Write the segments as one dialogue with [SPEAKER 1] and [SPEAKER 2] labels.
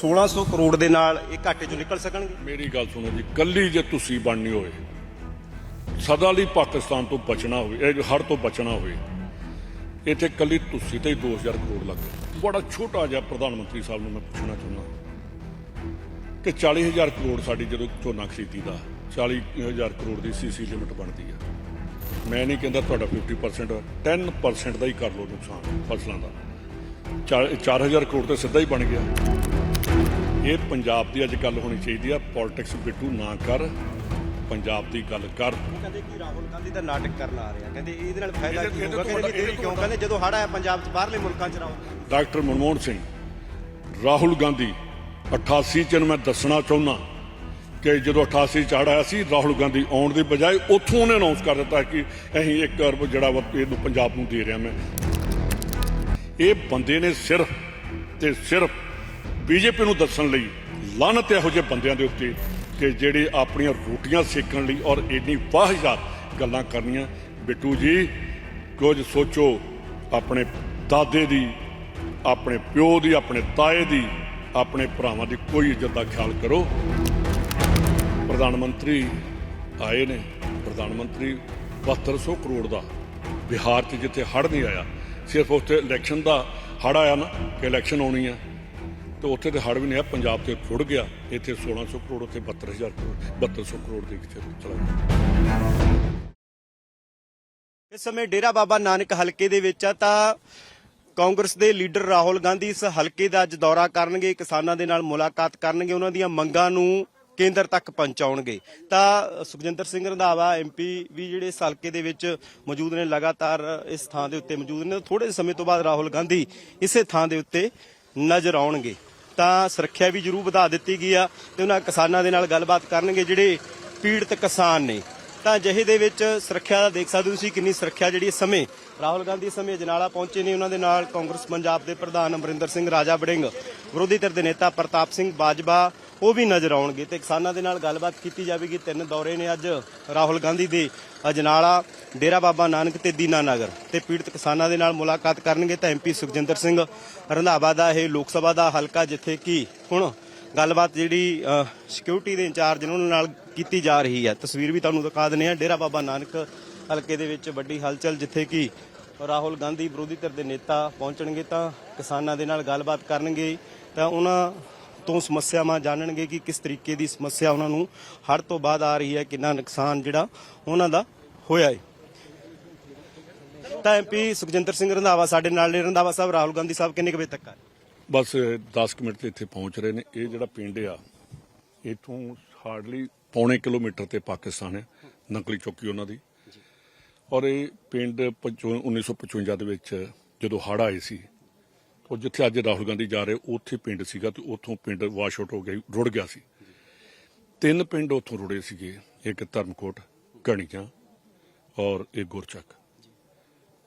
[SPEAKER 1] 1600 ਕਰੋੜ ਦੇ ਨਾਲ ਇਹ ਘਾਟੇ ਚੋਂ ਨਿਕਲ ਸਕਣਗੇ?
[SPEAKER 2] ਮੇਰੀ ਗੱਲ ਸੁਣੋ ਜੀ, ਕੱਲੀ ਜੇ ਤੁਸੀਂ ਬਣਨੀ ਹੋਵੇ ਸਦਾ ਲਈ ਪਾਕਿਸਤਾਨ ਤੋਂ ਬਚਣਾ ਹੋਵੇ, ਇਹ ਹੜ ਤੋਂ ਬਚਣਾ ਹੋਵੇ, ਇੱਥੇ ਕੱਲੀ ਤੁਸੀਂ ਤੇ ਹੀ 2000 ਕਰੋੜ ਲੱਗ ਬੜਾ ਛੋਟਾ ਜਿਹਾ ਪ੍ਰਧਾਨ ਮੰਤਰੀ ਸਾਹਿਬ ਨੂੰ ਮੈਂ ਪੁੱਛਣਾ ਚਾਹੁੰਦਾ ਕਿ 40000 ਕਰੋੜ ਸਾਡੀ ਜਦੋਂ ਝੋਨਾ ਖਰੀਦੀ ਦਾ 40000 ਕਰੋੜ ਦੀ ਸੀਸੀ ਲਿਮਟ ਬਣਦੀ ਆ। ਮੈਂ ਨਹੀਂ ਕਹਿੰਦਾ ਤੁਹਾਡਾ 50% 10% ਦਾ ਹੀ ਕਰ ਲਓ ਨੁਕਸਾਨ ਫਸਲਾਂ ਦਾ। 4000 ਕਰੋੜ ਤੇ ਸਿੱਧਾ ਹੀ ਬਣ ਗਿਆ। ਇਹ ਪੰਜਾਬ ਦੀ ਅੱਜ ਗੱਲ ਹੋਣੀ ਚਾਹੀਦੀ ਆ। ਪੋਲਿਟਿਕਸ ਬਿੱਟੂ ਨਾ ਕਰ ਪੰਜਾਬ ਦੀ ਗੱਲ ਕਰ।
[SPEAKER 1] ਉਹ ਕਹਿੰਦੇ ਕਿ ਰਾਹੁਲ ਗਾਂਧੀ ਦਾ ਨਾਟਕ ਕਰਨ ਆ ਰਿਹਾ। ਕਹਿੰਦੇ ਇਹਦੇ ਨਾਲ ਫਾਇਦਾ ਕੀ ਹੋਊਗਾ? ਕਹਿੰਦੇ
[SPEAKER 2] ਵੱਡਾ-
[SPEAKER 1] ਦੇਰੀ ਕਿਉਂ? ਕਹਿੰਦੇ ਜਦੋਂ ਹੜ ਆਇਆ ਪੰਜਾਬ 'ਚ ਬਾਹਰਲੇ ਮੁਲਕਾਂ 'ਚ ਰਾਹੁਲ
[SPEAKER 2] ਡਾਕਟਰ ਮਨਮੋਹਨ ਸਿੰਘ ਰਾਹੁਲ ਗਾਂਧੀ 88 ਚ ਮੈਂ ਦੱਸਣਾ ਚਾਹੁੰਦਾ ਕਿ ਜਦੋਂ 88 ਚ ਹੜ੍ਹ ਆਇਆ ਸੀ ਰਾਹੁਲ ਗਾਂਧੀ ਆਉਣ ਦੀ ਬਜਾਏ ਉੱਥੋਂ ਉਹਨੇ ਅਨਾਉਂਸ ਕਰ ਦਿੱਤਾ ਕਿ ਅਸੀਂ 1 ਅਰਬ ਜਿਹੜਾ ਵਾ ਇਹਨੂੰ ਪੰਜਾਬ ਨੂੰ ਦੇ ਰਿਹਾ ਮੈਂ। ਇਹ ਬੰਦੇ ਨੇ ਸਿਰਫ ਤੇ ਸਿਰਫ ਬੀਜੇਪੀ ਨੂੰ ਦੱਸਣ ਲਈ ਲਾਨਤ ਇਹੋ ਜਿਹੇ ਬੰਦਿਆਂ ਦੇ ਉੱਤੇ ਕਿ ਜਿਹੜੇ ਆਪਣੀਆਂ ਰੋਟੀਆਂ ਸੇਕਣ ਲਈ ਔਰ ਇੰਨੀ ਵਾਹਿਯਾਤ ਗੱਲਾਂ ਕਰਨੀਆਂ। ਬਿੱਟੂ ਜੀ, ਕੁਝ ਸੋਚੋ ਆਪਣੇ ਦਾਦੇ ਦੀ, ਆਪਣੇ ਪਿਓ ਦੀ, ਆਪਣੇ ਤਾਏ ਦੀ, ਆਪਣੇ ਭਰਾਵਾਂ ਦੀ ਕੋਈ ਇੱਜ਼ਤ ਦਾ ਖਿਆਲ ਕਰੋ। ਪ੍ਰਧਾਨ ਮੰਤਰੀ ਆਏ ਨੇ। ਪ੍ਰਧਾਨ ਮੰਤਰੀ 7200 ਕਰੋੜ ਦਾ ਬਿਹਾਰ 'ਚ ਜਿੱਥੇ ਹੜ ਨਹੀਂ ਆਇਆ, ਸਿਰਫ ਉੱਥੇ ਇਲੈਕਸ਼ਨ ਦਾ ਹੜ ਆਇਆ ਨਾ, ਕਿ ਇਲੈਕਸ਼ਨ ਆਉਣੀ ਹੈ ਤੇ ਉੱਥੇ ਤੇ ਹੜ ਵੀ ਨਹੀਂ ਆ ਪੰਜਾਬ ਤੇ ਫੁੱਟ ਗਿਆ। ਇੱਥੇ 1600 ਕਰੋੜ, ਉੱਥੇ 72000 ਕਰੋੜ 7200 ਕਰੋੜ ਦੇ ਵਿੱਚ ਚਲਾ ਗਿਆ।
[SPEAKER 1] ਇਸ ਸਮੇਂ ਡੇਰਾ ਬਾਬਾ ਨਾਨਕ ਹਲਕੇ ਦੇ ਵਿੱਚ ਆ ਤਾਂ ਕਾਂਗਰਸ ਦੇ ਲੀਡਰ ਰਾਹੁਲ ਗਾਂਧੀ ਇਸ ਹਲਕੇ ਦਾ ਅੱਜ ਦੌਰਾ ਕਰਨਗੇ, ਕਿਸਾਨਾਂ ਦੇ ਨਾਲ ਮੁਲਾਕਾਤ ਕਰਨਗੇ, ਉਹਨਾਂ ਦੀਆਂ ਮੰਗਾਂ ਨੂੰ ਕੇਂਦਰ ਤੱਕ ਪਹੁੰਚਾਉਣਗੇ। ਤਾਂ ਸੁਖਜਿੰਦਰ ਸਿੰਘ ਰੰਧਾਵਾ ਐਮਪੀ ਵੀ ਜਿਹੜੇ ਇਸ ਹਲਕੇ ਦੇ ਵਿੱਚ ਮੌਜੂਦ ਨੇ, ਲਗਾਤਾਰ ਇਸ ਥਾਂ ਦੇ ਉੱਤੇ ਮੌਜੂਦ ਨੇ ਥੋੜੇ ਸਮੇਂ ਤੋਂ ਬਾਅਦ ਰਾਹੁਲ ਗਾਂਧੀ ਇਸੇ ਥਾਂ ਦੇ ਉੱਤੇ ਨਜ਼ਰ ਆਉਣਗੇ। ਤਾਂ ਸੁਰੱਖਿਆ ਵੀ ਜ਼ਰੂਰ ਵਧਾ ਦਿੱਤੀ ਗਈ ਆ ਤੇ ਉਹਨਾਂ ਕਿਸਾਨਾਂ ਦੇ ਨਾਲ ਗੱਲਬਾਤ ਕਰਨਗੇ ਜਿਹੜੇ ਪੀੜਤ ਕਿਸਾਨ ਨੇ। ਤਾਂ ਅਜਿਹੇ ਦੇ ਵਿੱਚ ਸੁਰੱਖਿਆ ਦਾ ਦੇਖ ਸਕਦੇ ਹੋ ਤੁਸੀਂ ਕਿੰਨੀ ਸੁਰੱਖਿਆ ਜਿਹੜੀ ਸਮੇਂ ਰਾਹੁਲ ਗਾਂਧੀ ਸਮੇਂ ਅਜਨਾਲਾ ਪਹੁੰਚੇ ਨੇ, ਉਹਨਾਂ ਦੇ ਨਾਲ ਕਾਂਗਰਸ, ਪੰਜਾਬ ਦੇ ਪ੍ਰਧਾਨ ਅਮਰਿੰਦਰ ਸਿੰਘ, ਰਾਜਾ ਵੜਿੰਗ, ਵਿਰੋਧੀ ਧਿਰ ਦੇ ਨੇਤਾ ਪ੍ਰਤਾਪ ਸਿੰਘ ਬਾਜਵਾ ਉਹ ਵੀ ਨਜ਼ਰ ਆਉਣਗੇ ਤੇ ਕਿਸਾਨਾਂ ਦੇ ਨਾਲ ਗੱਲਬਾਤ ਕੀਤੀ ਜਾਵੇਗੀ। ਤਿੰਨ ਦੌਰੇ ਨੇ ਅੱਜ ਰਾਹੁਲ ਗਾਂਧੀ ਦੇ ਅਜਨਾਲਾ, ਡੇਰਾ ਬਾਬਾ ਨਾਨਕ ਤੇ ਦੀਨਾ ਨਗਰ ਤੇ ਪੀੜਤ ਕਿਸਾਨਾਂ ਦੇ ਨਾਲ ਮੁਲਾਕਾਤ ਕਰਨਗੇ ਤਾਂ ਐਮਪੀ ਸੁਖਜਿੰਦਰ ਸਿੰਘ ਰੰਧਾਵਾ ਦਾ ਇਹ ਲੋਕ ਸਭਾ ਦਾ ਹਲਕਾ ਜਿੱਥੇ ਕਿ ਹੁਣ ਗੱਲਬਾਤ ਜਿਹੜੀ ਸਿਕਿਉਰਿਟੀ ਦੇ ਇੰਚਾਰਜ ਨੇ ਉਹਨਾਂ ਨਾਲ ਕੀਤੀ ਜਾ ਰਹੀ ਹੈ। ਤਸਵੀਰ ਵੀ ਤੁਹਾਨੂੰ ਦਿਖਾ ਦਿੰਦੇ ਆ ਡੇਰਾ ਬਾਬਾ ਨਾਨਕ ਹਲਕੇ ਦੇ ਵਿੱਚ ਵੱਡੀ ਹਲਚਲ ਜਿੱਥੇ ਕਿ ਰਾਹੁਲ ਗਾਂਧੀ ਵਿਰੋਧੀ ਧਿਰ ਦੇ ਨੇਤਾ ਪਹੁੰਚਣਗੇ ਤਾਂ ਕਿਸਾਨਾਂ ਦੇ ਨਾਲ ਗੱਲਬਾਤ ਕਰਨਗੇ ਤਾਂ ਉਹਨਾਂ ਤੋਂ ਸਮੱਸਿਆਵਾਂ ਜਾਣਨਗੇ ਕਿ ਕਿਸ ਤਰੀਕੇ ਦੀ ਸਮੱਸਿਆ ਉਹਨਾਂ ਨੂੰ ਹੜ੍ਹ ਤੋਂ ਬਾਅਦ ਆ ਰਹੀ ਹੈ ਕਿੰਨਾ ਨੁਕਸਾਨ ਜਿਹੜਾ ਉਹਨਾਂ ਦਾ ਹੋਇਆ ਹੈ। ਤਾਂ ਐਮਪੀ ਸੁਖਜਿੰਦਰ ਸਿੰਘ ਰੰਧਾਵਾ ਸਾਡੇ ਨਾਲ ਨੇ। ਰੰਧਾਵਾ ਸਾਹਿਬ ਰਾਹੁਲ ਗਾਂਧੀ ਸਾਹਿਬ ਕਿੰਨੇ ਵਜੇ ਤੱਕ ਆ
[SPEAKER 2] ਬਸ 10 ਕੁ ਮਿੰਟ ਤੇ ਇੱਥੇ ਪਹੁੰਚ ਰਹੇ ਨੇ। ਇਹ ਜਿਹੜਾ ਪਿੰਡ ਆ ਇਥੋਂ ਹਾਰਡਲੀ ਪੌਣੇ ਕਿਲੋਮੀਟਰ ਤੇ ਪਾਕਿਸਤਾਨ ਹੈ ਨਕਲੀ ਚੌਕੀ ਉਹਨਾਂ ਦੀ। ਔਰ ਇਹ ਪਿੰਡ ਪੰਚੋ- 1955 ਦੇ ਵਿੱਚ ਜਦੋਂ ਹੜ੍ਹ ਆਏ ਸੀ ਉਹ ਜਿੱਥੇ ਅੱਜ ਰਾਹੁਲ ਗਾਂਧੀ ਜਾ ਰਹੇ, ਉੱਥੇ ਪਿੰਡ ਸੀਗਾ ਤੇ ਉੱਥੋਂ ਪਿੰਡ ਵਾਸ਼ ਆਊਟ ਹੋ ਗਿਆ ਰੁੜ ਗਿਆ ਸੀ। ਤਿੰਨ ਪਿੰਡ ਉੱਥੋਂ ਰੁੜੇ ਸੀਗੇ, ਇੱਕ ਧਰਮਕੋਟ ਘਣੀਆਂ ਔਰ ਇੱਕ ਗੁਰਚੱਕ।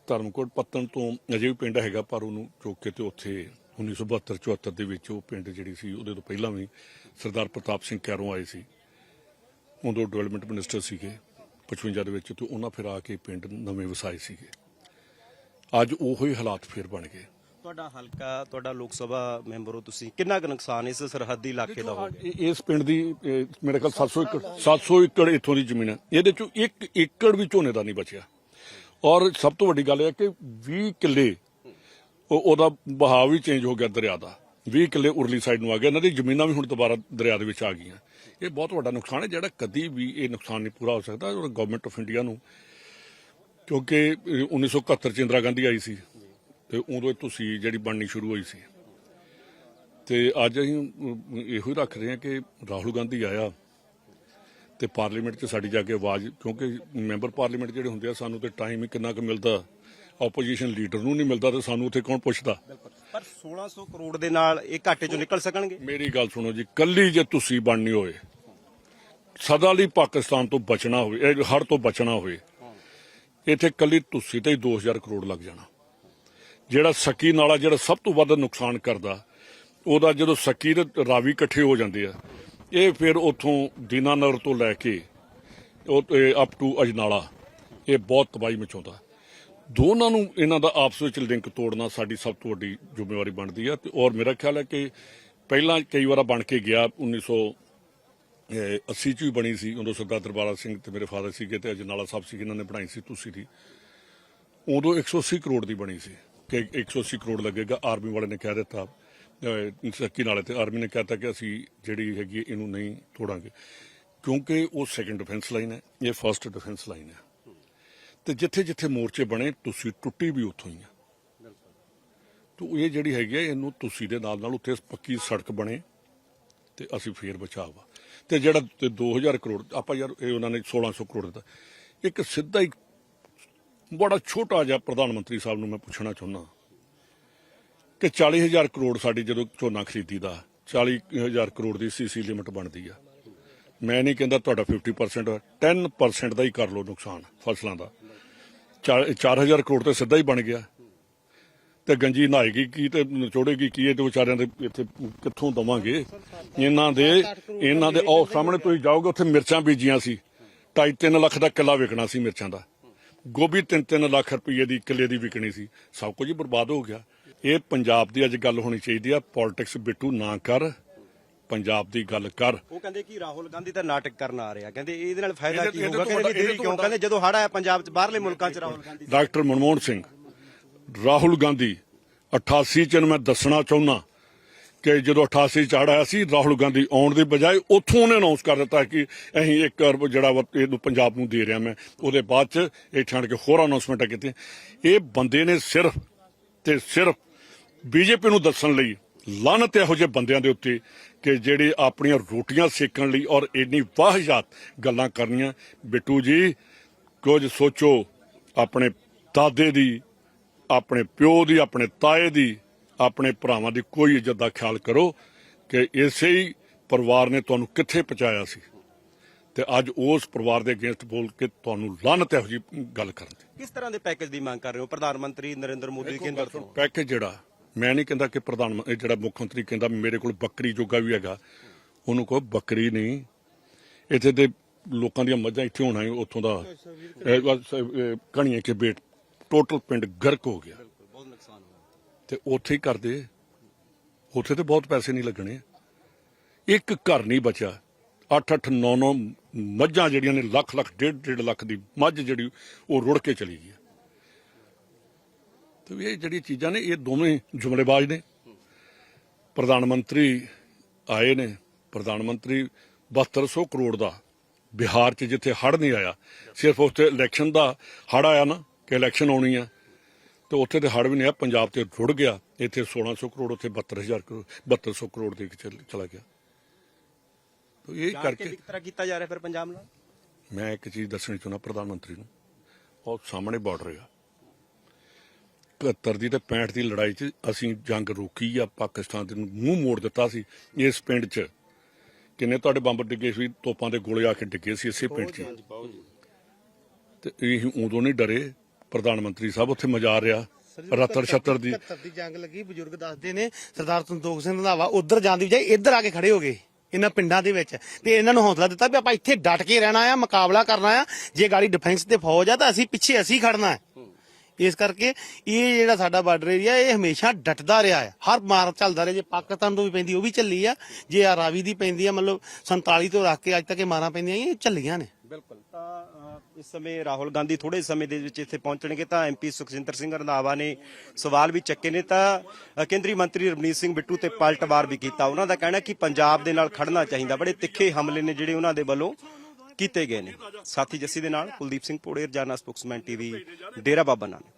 [SPEAKER 2] ਧਰਮਕੋਟ ਪੱਤਨ ਤੋਂ ਅਜੇ ਵੀ ਪਿੰਡ ਹੈਗਾ, ਪਰ ਉਹਨੂੰ ਚੁੱਕ ਕੇ ਤੇ ਉੱਥੇ 1972 74 ਦੇ ਵਿੱਚ ਉਹ ਪਿੰਡ ਜਿਹੜੀ ਸੀ, ਉਹਦੇ ਤੋਂ ਪਹਿਲਾਂ ਵੀ ਸਰਦਾਰ ਪ੍ਰਤਾਪ ਸਿੰਘ ਕੈਰੋਂ ਆਏ ਸੀ। ਉਦੋਂ ਡਿਵੈਲਪਮੈਂਟ ਮਿਨਿਸਟਰ ਸੀਗੇ 55 ਦੇ ਵਿੱਚ, ਤੇ ਉਹਨਾਂ ਫਿਰ ਆ ਕੇ ਪਿੰਡ ਨਵੇਂ ਵਸਾਏ ਸੀਗੇ। ਅੱਜ ਉਹੋ ਹੀ ਹਾਲਾਤ ਫਿਰ ਬਣ ਗਏ।
[SPEAKER 1] ਤੁਹਾਡਾ ਹਲਕਾ ਤੁਹਾਡਾ ਲੋਕ ਸਭਾ ਮੈਂਬਰ ਹੋ ਤੁਸੀਂ ਕਿੰਨਾ ਕੁ ਨੁਕਸਾਨ ਇਸ ਸਰਹੱਦੀ ਇਲਾਕੇ ਦਾ ਹੋ ਗਿਆ?
[SPEAKER 2] ਇਸ ਪਿੰਡ ਦੀ ਇਹ, ਮੇਰੇ ਖਿਆਲ 700 ਏਕੜ 700 ਏਕੜ ਇੱਥੋਂ ਦੀ ਜ਼ਮੀਨ ਹੈ। ਇਹਦੇ ਚੋਂ 1 ਏਕੜ ਵੀ ਝੋਨੇ ਦਾ ਨਹੀਂ ਬਚਿਆ। ਔਰ ਸਭ ਤੋਂ ਵੱਡੀ ਗੱਲ ਇਹ ਹੈ ਕਿ 20 ਕਿੱਲੇ ਉਹ ਉਹਦਾ ਬਹਾਵ ਵੀ ਚੇਂਜ ਹੋ ਗਿਆ ਦਰਿਆ ਦਾ। 20 ਕਿੱਲੇ ਉਰਲੀ ਸਾਈਡ ਨੂੰ ਆ ਗਿਆ। ਇਹਨਾਂ ਦੀ ਜ਼ਮੀਨਾਂ ਵੀ ਹੁਣ ਦੁਬਾਰਾ ਦਰਿਆ ਦੇ ਵਿੱਚ ਆ ਗਈਆਂ। ਇਹ ਬਹੁਤ ਵੱਡਾ ਨੁਕਸਾਨ ਹੈ ਜਿਹੜਾ ਕਦੀ ਵੀ ਇਹ ਨੁਕਸਾਨ ਨਹੀਂ ਪੂਰਾ ਹੋ ਸਕਦਾ। ਔਰ ਗਵਰਨਮੈਂਟ ਆਫ ਇੰਡੀਆ ਨੂੰ ਕਿਉਂਕਿ ਇਹ 1971 ਚ ਇੰਦਰਾ ਗਾਂਧੀ ਆਈ ਸੀ। ਤੇ ਉਦੋਂ ਇਹ ਤੁਸੀਂ ਜਿਹੜੀ ਬਣਨੀ ਸ਼ੁਰੂ ਹੋਈ ਸੀ। ਤੇ ਅੱਜ ਅਸੀਂ ਇਹੋ ਹੀ ਰੱਖ ਰਹੇ ਹਾਂ ਕਿ ਰਾਹੁਲ ਗਾਂਧੀ ਆਇਆ ਤੇ ਪਾਰਲੀਮੈਂਟ 'ਚ ਸਾਡੀ ਜਾ ਕੇ ਆਵਾਜ਼ ਕਿਉਂਕਿ ਮੈਂਬਰ ਪਾਰਲੀਮੈਂਟ ਜਿਹੜੇ ਹੁੰਦੇ ਆ ਸਾਨੂੰ ਤੇ ਟਾਈਮ ਹੀ ਕਿੰਨਾ ਕੁ ਮਿਲਦਾ। ਆਪੋਜੀਸ਼ਨ ਲੀਡਰ ਨੂੰ ਨਹੀਂ ਮਿਲਦਾ ਤੇ ਸਾਨੂੰ ਉੱਥੇ ਕੌਣ ਪੁੱਛਦਾ?
[SPEAKER 1] ਪਰ 1600 ਕਰੋੜ ਦੇ ਨਾਲ ਇਹ ਘਾਟੇ ਚੋਂ ਨਿਕਲ ਸਕਣਗੇ?
[SPEAKER 2] ਮੇਰੀ ਗੱਲ ਸੁਣੋ ਜੀ ਕੱਲੀ ਜੇ ਤੁਸੀਂ ਬਣਨੀ ਹੋਏ ਸਦਾ ਲਈ ਪਾਕਿਸਤਾਨ ਤੋਂ ਬਚਣਾ ਹੋਵੇ ਹੜ ਤੋਂ ਬਚਣਾ ਹੋਵੇ ਇੱਥੇ ਕੱਲੀ ਤੁਸੀਂ ਤੇ ਹੀ 2000 ਕਰੋੜ ਲੱਗ ਜਾਣਾ। ਜਿਹੜਾ ਸਕੀ ਨਾਲਾ ਜਿਹੜਾ ਸਭ ਤੋਂ ਵੱਧ ਨੁਕਸਾਨ ਕਰਦਾ, ਉਹਦਾ ਜਦੋਂ ਸਕੀ ਤੇ ਰਾਵੀ ਇਕੱਠੇ ਹੋ ਜਾਂਦੇ ਆ, ਇਹ ਫਿਰ ਉਥੋਂ ਦੀਨਾਨਗਰ ਤੋਂ ਲੈ ਕੇ ਉਹ ਅਪ ਟੂ ਅਜਨਾਲਾ, ਇਹ ਬਹੁਤ ਤਬਾਹੀ ਮਚਾਉਂਦਾ। ਦੋਨਾਂ ਨੂੰ ਇਹਨਾਂ ਦਾ ਆਪਸ ਵਿੱਚ ਲਿੰਕ ਤੋੜਨਾ ਸਾਡੀ ਸਭ ਤੋਂ ਵੱਡੀ ਜ਼ਿੰਮੇਵਾਰੀ ਬਣਦੀ ਹੈ ਤੇ ਔਰ ਮੇਰਾ ਖਿਆਲ ਹੈ ਕਿ ਪਹਿਲਾਂ ਕਈ ਵਾਰਾ ਬਣ ਕੇ ਗਿਆ 1980 ਚ ਵੀ ਬਣੀ ਸੀ, ਉਦੋਂ ਸਰਦਾਰ ਦਰਬਾਰਾ ਸਿੰਘ ਤੇ ਮੇਰੇ ਫਾਦਰ ਸੀਗੇ ਤੇ ਅਜਨਾਲਾ ਸਾਹਿਬ ਸੀ ਇਹਨਾਂ ਨੇ ਬਣਾਈ ਸੀ ਤੁਸੀਂ ਦੀ। ਉਦੋਂ 180 ਕਰੋੜ ਦੀ ਬਣੀ ਸੀ। ਕਿ 180 ਕਰੋੜ ਲੱਗੇਗਾ ਆਰਮੀ ਵਾਲੇ ਨੇ ਕਹਿ ਦਿੱਤਾ। ਸੱਕੀ ਨਾਲੇ ਤੇ ਆਰਮੀ ਨੇ ਕਹਿਤਾ ਕਿ ਅਸੀਂ ਜਿਹੜੀ ਹੈਗੀ ਹੈ, ਇਹਨੂੰ ਨਹੀਂ ਤੋੜਾਂਗੇ। ਕਿਉਂਕਿ ਉਹ ਸੈਕੰਡ ਡਿਫੈਂਸ ਲਾਈਨ ਹੈ ਇਹ ਫਰਸਟ ਡਿਫੈਂਸ ਲਾਈਨ ਹੈ। ਤੇ ਜਿੱਥੇ ਜਿੱਥੇ ਮੋਰਚੇ ਬਣੇ ਤੁਸੀਂ ਟੁੱਟੀ ਵੀ ਉੱਥੋਂ ਹੀ ਆ। ਤੋ ਇਹ ਜਿਹੜੀ ਹੈਗੀ ਹੈ ਇਹਨੂੰ ਤੁਸੀਂ ਦੇ ਨਾਲ ਨਾਲ ਉੱਥੇ ਪੱਕੀ ਸੜਕ ਬਣੇ ਤੇ ਅਸੀਂ ਫੇਰ ਬਚਾਵਾ ਤੇ ਜਿਹੜਾ ਤੇ 2000 ਕਰੋੜ ਆਪਾਂ ਯਾਰ ਇਹ ਉਹਨਾਂ ਨੇ 1600 ਕਰੋੜ ਦਿੱਤਾ। ਇੱਕ ਸਿੱਧਾ ਹੀ ਬੜਾ ਛੋਟਾ ਜਿਹਾ ਪ੍ਰਧਾਨ ਮੰਤਰੀ ਸਾਹਿਬ ਨੂੰ ਮੈਂ ਪੁੱਛਣਾ ਚਾਹੁੰਦਾ ਕਿ 40000 ਕਰੋੜ ਸਾਡੀ ਜਦੋਂ ਝੋਨਾ ਖਰੀਦੀ ਖਰੀਦੀਦਾ 40000 ਕਰੋੜ ਦੀ ਸੀਸੀ ਲਿਮਟ ਬਣਦੀ ਆ। ਮੈਂ ਨਹੀਂ ਕਹਿੰਦਾ ਤੁਹਾਡਾ 50% ਹੈ 10% ਦਾ ਹੀ ਕਰ ਲਓ ਨੁਕਸਾਨ ਫਸਲਾਂ ਦਾ। 4000 ਕਰੋੜ ਤੇ ਸਿੱਧਾ ਹੀ ਬਣ ਗਿਆ। ਤੇ ਗੰਜੀ ਨਹਾਏਗੀ ਕੀ ਤੇ ਨਿਚੋੜੇਗੀ ਕੀ ਇਹ ਤੇ ਵਿਚਾਰਿਆਂ ਦੇ ਇੱਥੇ ਕਿੱਥੋਂ ਦਵਾਂਗੇ? ਇਹਨਾਂ ਦੇ ਇਹਨਾਂ ਦੇ ਉਹ ਸਾਹਮਣੇ ਤੁਸੀਂ ਜਾਓਗੇ, ਉੱਥੇ ਮਿਰਚਾਂ ਬੀਜੀਆਂ ਸੀ। 2.5 ਲੱਖ ਦਾ ਕਿੱਲਾ ਵਿਕਣਾ ਸੀ ਮਿਰਚਾਂ ਦਾ। ਗੋਭੀ 3-3 ਲੱਖ ਰੁਪਏ ਦੀ ਕਿੱਲੇ ਦੀ ਵਿਕਣੀ ਸੀ। ਸਭ ਕੁਝ ਹੀ ਬਰਬਾਦ ਹੋ ਗਿਆ। ਇਹ ਪੰਜਾਬ ਦੀ ਅੱਜ ਗੱਲ ਹੋਣੀ ਚਾਹੀਦੀ ਆ। ਪੋਲਿਟਿਕਸ ਬਿੱਟੂ ਨਾ ਕਰ। ਪੰਜਾਬ ਦੀ ਗੱਲ ਕਰ।
[SPEAKER 1] ਉਹ ਕਹਿੰਦੇ ਕਿ ਰਾਹੁਲ ਗਾਂਧੀ ਤਾਂ ਨਾਟਕ ਕਰਨ ਆ ਰਿਹਾ। ਕਹਿੰਦੇ ਇਹਦੇ ਨਾਲ ਫਾਇਦਾ ਕੀ ਹੋਊਗਾ? ਕਹਿੰਦੇ ਦੇਰੀ ਕਿਉਂ? ਕਹਿੰਦੇ ਜਦੋਂ ਹੜ ਆਇਆ ਪੰਜਾਬ 'ਚ ਬਾਹਰਲੇ ਮੁਲਕਾਂ 'ਚ ਰਾਹੁਲ ਗਾਂਧੀ
[SPEAKER 2] ਡਾਕਟਰ ਮਨਮੋਹਨ ਸਿੰਘ ਰਾਹੁਲ ਗਾਂਧੀ 88 ਚ ਮੈਂ ਦੱਸਣਾ ਚਾਹੁੰਦਾ ਕਿ ਜਦੋਂ 88 ਚ ਆਇਆ ਸੀ, ਰਾਹੁਲ ਗਾਂਧੀ ਆਉਣ ਦੀ ਬਜਾਏ ਉੱਥੋਂ ਉਹਨੇ ਅਨਾਉਂਸ ਕਰ ਦਿੱਤਾ ਕਿ ਅਸੀਂ 1 ਅਰਬ ਜਿਹੜਾ ਵਾ, ਇਹਨੂੰ ਪੰਜਾਬ ਨੂੰ ਦੇ ਰਿਹਾ ਮੈਂ। ਉਹਦੇ ਬਾਅਦ ਚ ਇਹ ਛੱਡ ਕੇ ਹੋਰ ਅਨਾਉਂਸਮੈਂਟਾਂ ਕੀਤੀਆਂ। ਇਹ ਬੰਦੇ ਨੇ ਸਿਰਫ ਤੇ ਸਿਰਫ ਬੀਜੇਪੀ ਨੂੰ ਦੱਸਣ ਲਈ ਲਾਨਤ ਇਹੋ ਜਿਹੇ ਬੰਦਿਆਂ ਦੇ ਉੱਤੇ ਕਿ ਜਿਹੜੇ ਆਪਣੀਆਂ ਰੋਟੀਆਂ ਸੇਕਣ ਲਈ ਔਰ ਇੰਨੀ ਵਾਹਿਯਾਤ ਗੱਲਾਂ ਕਰਨੀਆਂ। ਬਿੱਟੂ ਜੀ, ਕੁਝ ਸੋਚੋ, ਆਪਣੇ ਦਾਦੇ ਦੀ, ਆਪਣੇ ਪਿਓ ਦੀ, ਆਪਣੇ ਤਾਏ ਦੀ ਆਪਣੇ ਭਰਾਵਾਂ ਦੀ ਕੋਈ ਇੱਜ਼ਤ ਦਾ ਖਿਆਲ ਕਰੋ ਕਿ ਇਸੇ ਹੀ ਪਰਿਵਾਰ ਨੇ ਤੁਹਾਨੂੰ ਕਿੱਥੇ ਪਹੁੰਚਾਇਆ ਸੀ। ਤੇ ਅੱਜ ਉਸ ਪਰਿਵਾਰ ਦੇ ਅਗੇਂਸਟ ਬੋਲ ਕੇ ਤੁਹਾਨੂੰ ਲਾਨਤ ਇਹੋ ਜੀ ਗੱਲ ਕਰਨ ਦੀ।
[SPEAKER 1] ਕਿਸ ਤਰ੍ਹਾਂ ਦੇ ਪੈਕੇਜ ਦੀ ਮੰਗ ਕਰ ਰਹੇ ਹੋ? ਪ੍ਰਧਾਨ ਮੰਤਰੀ ਨਰਿੰਦਰ ਮੋਦੀ ਕੇਂਦਰ ਤੋਂ।
[SPEAKER 2] ਪੈਕੇਜ ਜਿਹੜਾ ਮੈਂ ਨਹੀਂ ਕਹਿੰਦਾ ਕਿ ਪ੍ਰਧਾਨ ਮੰਤਰੀ ਜਿਹੜਾ ਮੁੱਖ ਮੰਤਰੀ ਕਹਿੰਦਾ ਮੇਰੇ ਕੋਲ ਬੱਕਰੀ ਜੋਗਾ ਵੀ ਹੈਗਾ ਉਹਨੂੰ ਕਹੋ ਬੱਕਰੀ ਨਹੀਂ। ਇੱਥੇ ਦੇ ਲੋਕਾਂ ਦੀਆਂ ਮੱਝਾਂ ਇੱਥੇ ਹੋਣਾ ਉੱਥੋਂ ਦਾ ਕਣੀਏ ਕੇ ਬੇਟ ਟੋਟਲ ਪਿੰਡ ਗਰਕ ਹੋ ਗਿਆ। ਤੇ ਉੱਥੇ ਹੀ ਕਰਦੇ ਉੱਥੇ ਤੇ ਬਹੁਤ ਪੈਸੇ ਨਹੀਂ ਲੱਗਣੇ। ਇੱਕ ਘਰ ਨਹੀਂ ਬਚਿਆ। 8 8 9 9 ਮੱਝਾਂ ਜਿਹੜੀਆਂ ਨੇ, ਲੱਖ ਲੱਖ, ਡੇਢ ਡੇਢ ਲੱਖ ਦੀ ਮੱਝ ਜਿਹੜੀ, ਉਹ ਰੁੜ ਕੇ ਚਲੀ ਗਈ ਹੈ। ਤੇ ਇਹ ਜਿਹੜੀ ਚੀਜ਼ਾਂ ਨੇ, ਇਹ ਦੋਵੇਂ ਜੁਮਲੇਬਾਜ਼ ਨੇ। ਪ੍ਰਧਾਨ ਮੰਤਰੀ ਆਏ ਨੇ। ਪ੍ਰਧਾਨ ਮੰਤਰੀ 7200 ਕਰੋੜ ਦਾ ਬਿਹਾਰ 'ਚ ਜਿੱਥੇ ਹੜ ਨਹੀਂ ਆਇਆ, ਸਿਰਫ ਉੱਥੇ ਇਲੈਕਸ਼ਨ ਦਾ ਹੜ ਆਇਆ ਨਾ, ਕਿ ਇਲੈਕਸ਼ਨ ਆਉਣੀ ਆ। ਤੇ ਉੱਥੇ ਤੇ ਹੜ ਵੀ ਨਹੀਂ ਆ ਪੰਜਾਬ ਤੇ ਰੁੜ ਗਿਆ। ਇੱਥੇ 1600 ਕਰੋੜ ਉੱਥੇ 72000 ਕਰੋੜ 7200 ਕਰੋੜ ਦੇ ਚਲ- ਗਿਆ। ਤੇ ਇਹ ਕਰਕੇ
[SPEAKER 1] ਕਿਸ ਤਰ੍ਹਾਂ ਕੀਤਾ ਜਾ ਰਿਹਾ ਫਿਰ ਪੰਜਾਬ ਨਾਲ?
[SPEAKER 2] ਮੈਂ ਇੱਕ ਚੀਜ਼ ਦੱਸਣੀ ਚਾਹੁੰਦਾ ਪ੍ਰਧਾਨ ਮੰਤਰੀ ਨੂੰ। ਉਹ ਸਾਹਮਣੇ ਬਾਰਡਰ ਆ। 71 ਦੀ ਤੇ 65 ਦੀ ਲੜਾਈ 'ਚ ਅਸੀਂ ਜੰਗ ਰੋਕੀ ਆ ਪਾਕਿਸਤਾਨ ਦੇ ਮੂੰਹ ਮੋੜ ਦਿੱਤਾ ਸੀ ਇਸ ਪਿੰਡ 'ਚ। ਕਿੰਨੇ ਤੁਹਾਡੇ ਬੰਬ ਡਿੱਗੇ ਸੀ ਤੋਪਾਂ ਦੇ ਗੋਲੇ ਆ ਕੇ ਡਿੱਗੇ ਸੀ ਇਸੇ ਪਿੰਡ 'ਚ। ਤੇ ਇਹ ਉਦੋਂ ਨਹੀਂ ਡਰੇ। ਪ੍ਰਧਾਨ ਮੰਤਰੀ ਸਾਹਿਬ ਉੱਥੇ ਮਜ਼ਾ ਰਿਹਾ। ਰਤਰ ਛੱਤਰ ਦੀ
[SPEAKER 3] 71 ਦੀ ਜੰਗ ਲੱਗੀ ਬਜ਼ੁਰਗ ਦੱਸਦੇ ਨੇ ਸਰਦਾਰ ਸੰਤੋਖ ਸਿੰਘ ਰੰਧਾਵਾ ਉਧਰ ਜਾਣ ਦੀ ਬਜਾਏ ਇੱਧਰ ਆ ਕੇ ਖੜੇ ਹੋ ਗਏ ਇਹਨਾਂ ਪਿੰਡਾਂ ਦੇ ਵਿੱਚ। ਤੇ ਇਹਨਾਂ ਨੂੰ ਹੌਸਲਾ ਦਿੱਤਾ ਵੀ ਆਪਾਂ ਇੱਥੇ ਡਟ ਕੇ ਰਹਿਣਾ ਆ ਮੁਕਾਬਲਾ ਕਰਨਾ ਆ। ਜੇ ਗਾੜੀ ਡਿਫੈਂਸ ਤੇ ਫੌਜ ਆ ਤਾਂ ਅਸੀਂ ਪਿੱਛੇ ਅਸੀਂ ਖੜਨਾ ਹੈ ਇਸ ਕਰਕੇ ਇਹ ਜਿਹੜਾ ਸਾਡਾ ਬਾਰਡਰ ਏਰੀਆ ਇਹ ਹਮੇਸ਼ਾ ਡਟਦਾ ਰਿਹਾ ਹੈ ਹਰ ਮਾਰ ਚੱਲਦਾ ਰਿਹਾ ਜੇ ਪਾਕਿਸਤਾਨ ਤੋਂ ਵੀ ਪੈਂਦੀ ਉਹ ਵੀ ਚੱਲੀ ਆ। ਜੇ ਆ ਰਾਵੀ ਦੀ ਪੈਂਦੀ ਆ ਮਤਲਬ 47 ਤੋਂ ਰੱਖ ਕੇ ਅੱਜ ਤੱਕ ਇਹ ਮਾਰਾਂ ਪੈਂਦੀਆਂ ਇਹ ਚੱਲੀਆਂ ਨੇ।
[SPEAKER 1] ਬਿਲਕੁਲ। ਤਾਂ ਇਸ ਸਮੇਂ ਰਾਹੁਲ ਗਾਂਧੀ ਥੋੜੇ ਸਮੇਂ ਦੇ ਵਿੱਚ ਇੱਥੇ ਪਹੁੰਚਣਗੇ ਤਾਂ ਐਮਪੀ ਸੁਖਜਿੰਦਰ ਸਿੰਘ ਰੰਧਾਵਾ ਨੇ ਸਵਾਲ ਵੀ ਚੱਕੇ ਨੇ ਤਾਂ ਕੇਂਦਰੀ ਮੰਤਰੀ ਰਵਨੀਤ ਸਿੰਘ ਬਿੱਟੂ ਤੇ ਪਲਟਵਾਰ ਵੀ ਕੀਤਾ। ਉਹਨਾਂ ਦਾ ਕਹਿਣਾ ਕਿ ਪੰਜਾਬ ਦੇ ਨਾਲ ਖੜਨਾ ਚਾਹੀਦਾ। ਬੜੇ ਤਿੱਖੇ ਹਮਲੇ ਨੇ ਜਿਹੜੇ ਉਹਨਾਂ ਦੇ ਵੱਲੋਂ ਕੀਤੇ ਗਏ ਨੇ। ਸਾਥੀ ਜੱਸੀ ਦੇ ਨਾਲ ਕੁਲਦੀਪ ਸਿੰਘ ਪੋੜੇ ਰਜਾਨਾ ਸਪੋਕਸਮੈਨ ਟੀਵੀ, ਡੇਰਾ ਬਾਬਾ ਨਾਨਕ।